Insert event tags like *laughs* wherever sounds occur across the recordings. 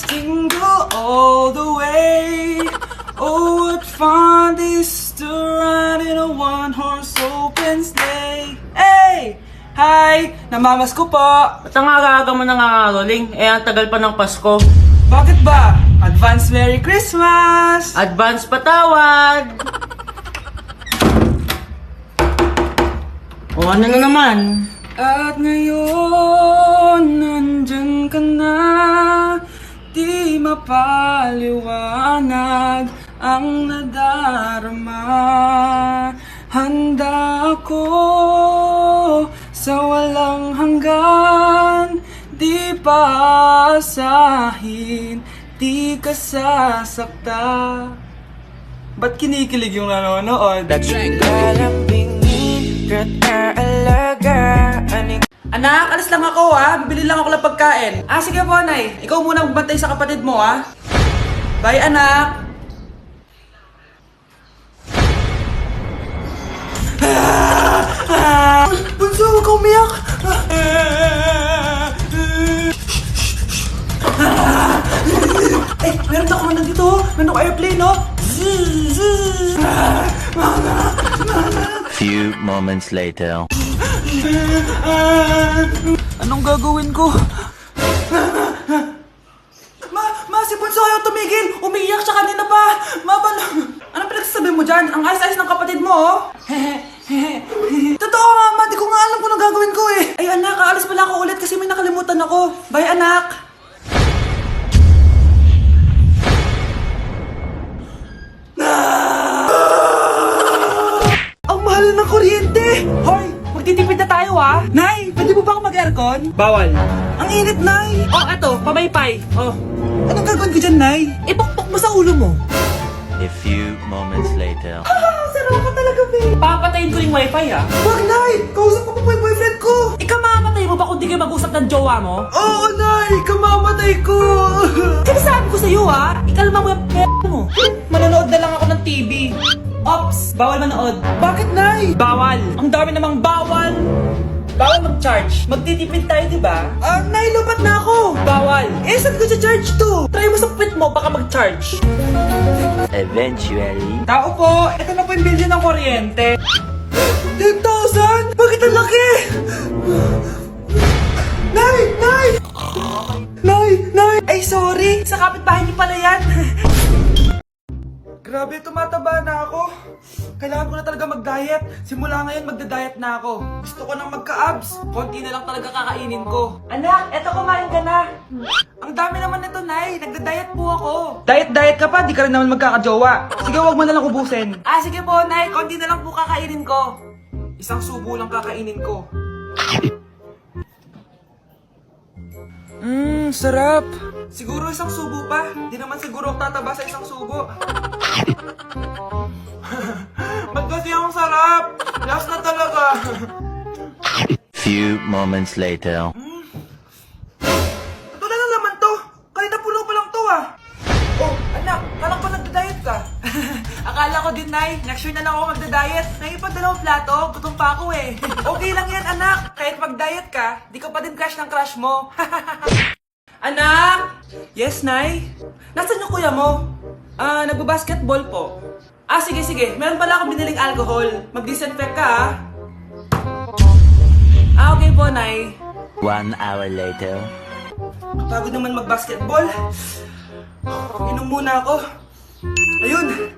jingle all the way. Oh, what fun it is to ride in a one-horse open sleigh. Hey! Hi! Namamas ko po. Ba't ang aga-aga mo nangangaroling? Eh, ang tagal pa ng Pasko. Bakit ba? Advance Merry Christmas! Advance patawad! o ano na naman? At ngayon, nandyan ka na Di mapaliwanag ang nadarama. Handa ako sa walang hanggan Di pa asahin, di ka sasakta. Ba't kinikilig yung nanonood? Anak, alis lang ako ha. Bibili lang ako ng pagkain. Ah, sige po, Nay. Ikaw muna magbantay sa kapatid mo ha. Bye, anak. Bunso, huwag ka umiyak. Eh, meron na ako dito. Meron ako airplane, no? Few moments later. Anong gagawin ko? Ma, ma, si Bunso ayaw tumigil. Umiiyak siya kanina pa. Ma, ba, anong pinagsasabi mo dyan? Ang ayos-ayos ng kapatid mo, oh. *laughs* Totoo nga, ma. Di ko nga alam kung anong gagawin ko, eh. Ay, anak, aalis pala ako ulit kasi may nakalimutan ako. Bye, anak. Nay! Pwede mo ba ako mag-aircon? Bawal. Ang init, Nay! Oh, eto, pamaypay. Oh. Anong gagawin ko dyan, Nay? Ipokpok mo sa ulo mo. A few moments later. Ah, sarap ka talaga, babe. Papatayin ko yung wifi ah. Wag, Nay! Kausap ko pa po yung boyfriend ko! Ikaw mamamatay mo ba kung di kayo mag-usap ng jowa mo? Oo, Nay! Kamamatay ko! *laughs* Sinasabi ko sa'yo ah, ikalma mo yung p*** mo. Manonood na lang ako ng TV. Ops, bawal manood. Bakit, Nay? Bawal. Ang dami namang bawal. Bawal mag-charge. Magtitipid tayo, di ba? Ah, Nay, lupat na ako! Bawal. Eh, saan ko charge to? Try mo sa puwit mo, baka mag-charge. Eventually. Tao po, ito na po yung bill niyo ng kuryente. 10,000? Bakit ang laki? Nay! Nay! Nay! Nay! Ay, sorry! Sa kapitbahay niyo pala yan. *laughs* Grabe, tumataba na ako. Kailangan ko na talaga mag-diet. Simula ngayon, magda-diet na ako. Gusto ko nang magka-abs. Konti na lang talaga kakainin ko. Anak, eto kumain ka na. Ang dami naman nito, Nay. Nagda-diet po ako. Diet-diet ka pa, di ka rin naman magkakajowa. Sige, wag mo na lang ubusin. Ah, sige po, Nay. Konti na lang po kakainin ko. Isang subo lang kakainin ko. Mmm, sarap. Siguro isang subo pa. Di naman siguro ako tataba sa isang subo. *laughs* Ba't kasi ang sarap? Last na talaga. Few moments later. Ito na lang naman to. Kanina pulo pa lang to ah. Oh, anak, kala ko nagda-diet ka. *laughs* Akala ko din, Nay. Next year na lang ako magda-diet. Nangipag dalawang plato, gutom pa ako eh. *laughs* okay lang yan, anak. Kahit mag-diet ka, di ka pa din crush ng crush mo. anak! Yes, Nay? Nasaan yung kuya mo? Ah, nagbabasketball po. Ah, sige, sige. Meron pala akong biniling alcohol. Mag-disinfect ka, ah. Ah, okay po, Nay. One hour later. Pagod naman mag-basketball. Inom muna ako. Ayun!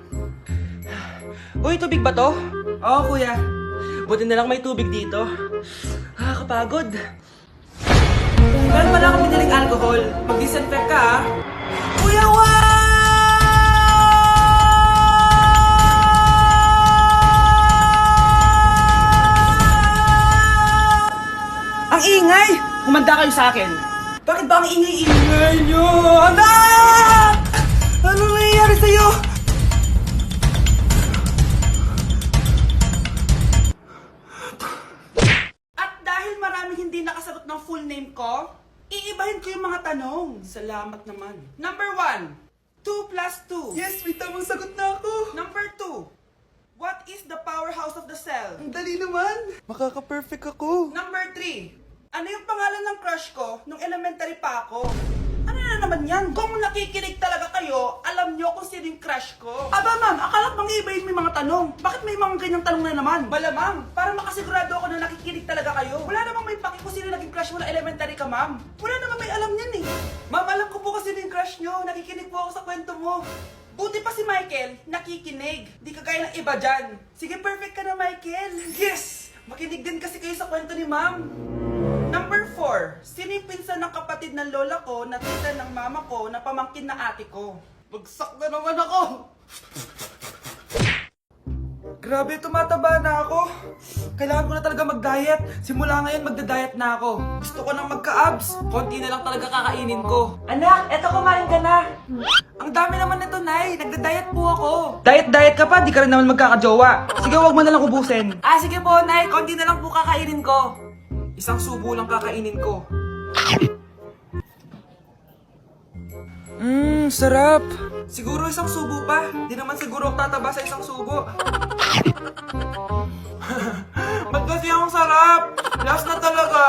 Uy, tubig ba to? Oo, kuya. Buti na lang may tubig dito. Ah, kapagod. Meron pala akong biniling alcohol. Mag-disinfect ka, ah. Kuya, Ang ingay! Humanda kayo sa akin. Bakit ba ang ingay-ingay nyo? Anak! Salamat naman. Number one, 2 plus 2. Yes, may tamang sagot na ako. Number 2, what is the powerhouse of the cell? Ang dali naman. Makaka-perfect ako. Number 3, ano yung pangalan ng crush ko nung elementary pa ako? Ano na naman yan? Kung nakikinig talaga kayo, alam nyo kung sino yung crush ko. Aba ma'am, akala mang iba yung may mga tanong. Bakit may mga ganyang tanong na naman? Malamang, para makasigurado ako na nakikinig talaga kayo. Wala namang may paki kung sino naging crush mo na elementary ka ma'am. Wala namang may alam yan eh. Ma'am, alam ko po kasi yung crush nyo. Nakikinig po ako sa kwento mo. Buti pa si Michael, nakikinig. Di kagaya ng iba dyan. Sige, perfect ka na, Michael. Yes! Makinig din kasi kayo sa kwento ni ma'am. Number 4. Sino yung pinsan ng kapatid ng lola ko na tita ng mama ko na pamangkin na ate ko? Bagsak na naman ako! Grabe, tumataba na ako. Kailangan ko na talaga mag-diet. Simula ngayon, magda-diet na ako. Gusto ko nang magka-abs. Konti na lang talaga kakainin ko. Anak, eto kumain ka na. Ang dami naman nito, Nay. Nagda-diet po ako. Diet-diet ka pa, di ka rin naman magkakajowa. Sige, wag mo na lang ubusin. Ah, sige po, Nay. Konti na lang po kakainin ko. Isang subo lang kakainin ko. Mmm, sarap. Siguro isang subo pa. Di naman siguro ako tataba sa isang subo. Ba't kasi ang sarap? Last na talaga.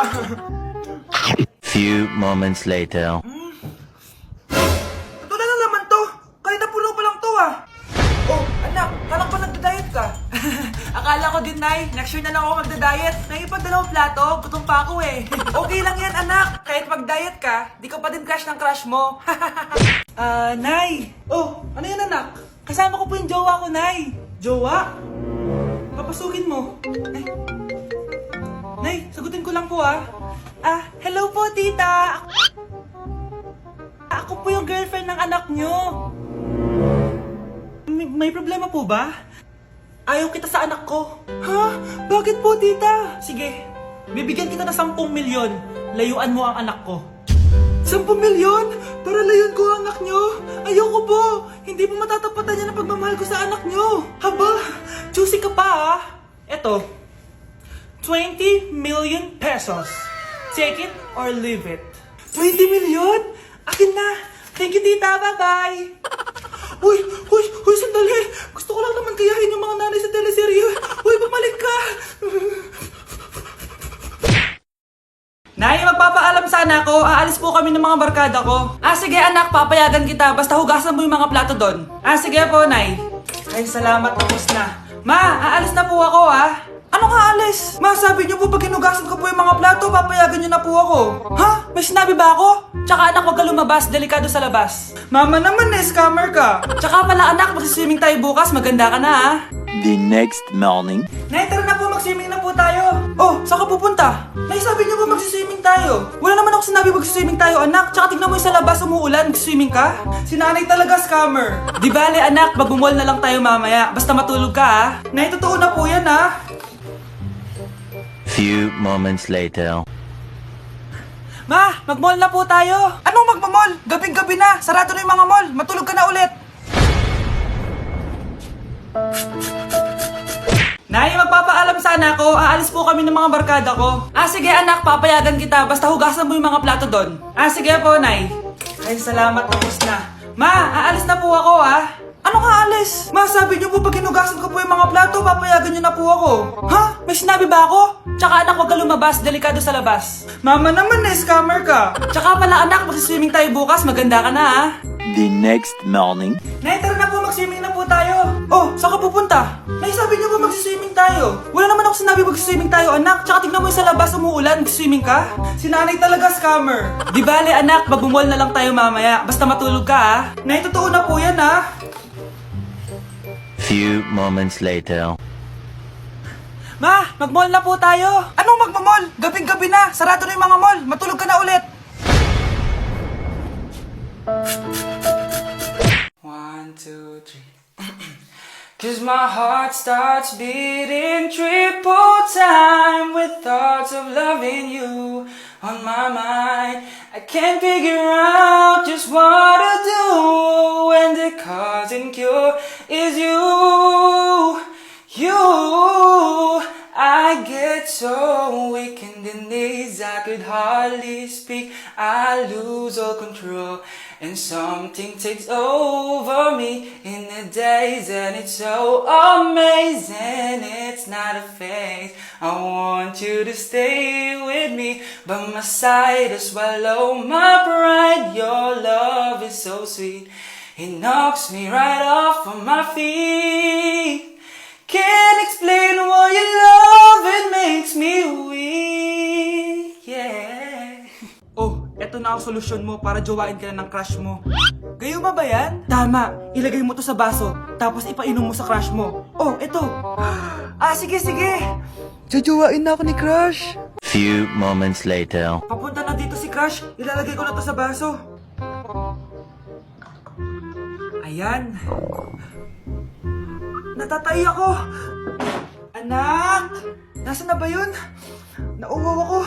Few moments later. Ito na lang naman to. Kahit na puno pa lang to ah. Oh, anak, kalang pa nagda-diet ka. *laughs* Akala ko din, Nay. Next year na lang ako magda-diet. Naipag dalawang plato, gutom pa ako eh. *laughs* okay lang yan, anak. Kahit mag-diet ka, di ka pa din crush ng crush mo. *laughs* Ah, Nay. Oh, ano yan, anak? Kasama ko po yung jowa ko, Nay. Jowa? Papasukin mo. Ay. Nay, sagutin ko lang po ah. Ah, hello po, tita. Ako po yung girlfriend ng anak nyo. May, may problema po ba? Ayaw kita sa anak ko. Ha? Bakit po, tita? Sige, bibigyan kita ng 10 milyon. Layuan mo ang anak ko. 10 milyon? Para layuan ko ang anak nyo? Ayoko po! Hindi po matatapatan yan ang pagmamahal ko sa anak nyo! Haba, juicy ka pa ah! Eto, 20 million pesos. Take it or leave it. 20 million? Akin na! Thank you, tita! Bye-bye! *laughs* Uy! Uy! Uy! Sandali! Gusto ko lang naman kayahin yung mga nanay sa teleserye. Uy! Bumalik ka! Nay, magpapaalam sana ako. Aalis po kami ng mga barkada ko. Ah, sige anak, papayagan kita. Basta hugasan mo yung mga plato doon. Ah, sige po, Nay. Ay, salamat. Tapos na. Ma, aalis na po ako, ah. Ano nga alis? Ma, sabi niyo po pag hinugasan ko po yung mga plato, papayagan niyo na po ako. Ha? May sinabi ba ako? Tsaka anak, huwag ka lumabas. Delikado sa labas. Mama naman eh, scammer ka. Tsaka pala anak, magsiswimming tayo bukas. Maganda ka na, ah. The next morning. Nay, tara na po, mag-swimming na po tayo. Oh, saan ka pupunta? Nay, sabi niyo po mag-swimming tayo. Wala naman ako sinabi mag-swimming tayo, anak. Tsaka tignan mo yung sa labas, umuulan, mag-swimming ka. Si nanay talaga scammer. Di bale, anak, magbumol na lang tayo mamaya. Basta matulog ka, ah. Nay, totoo na po yan, ah. Few moments later. Ma, mag-mall na po tayo. Anong magmamall? Gabing-gabi na. Sarado na yung mga mall. Matulog ka na ulit. Aalis po kami ng mga barkada ko. Ah, sige anak, papayagan kita. Basta hugasan mo yung mga plato doon. Ah, sige po, Nay. Ay, salamat. Tapos na. Ma, aalis na po ako, ah. Ano ka alis? Ma, sabi niyo po pag hinugasan ko po yung mga plato, papayagan niyo na po ako. Ha? May sinabi ba ako? Tsaka anak, huwag ka lumabas. Delikado sa labas. Mama naman eh, scammer ka. Tsaka pala anak, magsiswimming tayo bukas. Maganda ka na, ah. The next morning. Nay, tara na po, mag-swimming na po tayo. Oh, saan ka pupunta? Nay, sabi niyo po mag-swimming tayo. Wala naman ako sinabi mag-swimming tayo, anak. Tsaka tignan mo yung sa labas, umuulan, mag-swimming ka. Si nanay talaga scammer. Di bale, anak, magbumol na lang tayo mamaya. Basta matulog ka, ah. Nay, totoo na po yan, ah. Few moments later. Ma, mag-mall na po tayo. Anong magmamall? Gabing-gabi na. Sarado na yung mga mall. Matulog ka na ulit. One, two, three. *clears throat* Cause my heart starts beating triple time with thoughts of loving you on my mind. I can't figure out just what to do when the cause and cure is you. So weakened in knees, I could hardly speak. I lose all control, and something takes over me in the days, and it's so amazing. It's not a phase. I want you to stay with me, by my side to swallow my pride. Your love. is so sweet. It knocks me right off of my feet. Can't na ang solusyon mo para jowain ka na ng crush mo. Gayuma ba yan? Tama. Ilagay mo to sa baso, tapos ipainom mo sa crush mo. Oh, eto. *gasps* Ah, sige, sige. Jojowain na ako ni crush. Few moments later. Papunta na dito si Crush. Ilalagay ko na to sa baso. Ayan. Natatay ako. Anak! Nasaan na ba yun? Nauwaw ako.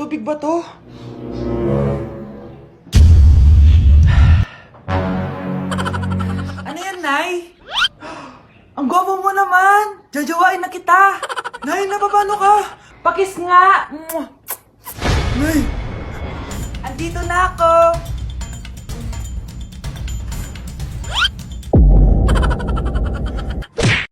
Tubig ba to? Ano yan, Nay? Ang gwapo mo naman! Jajawain na kita! Nay, napapano ka? Pakis nga! Mwah! Nay! Andito na ako!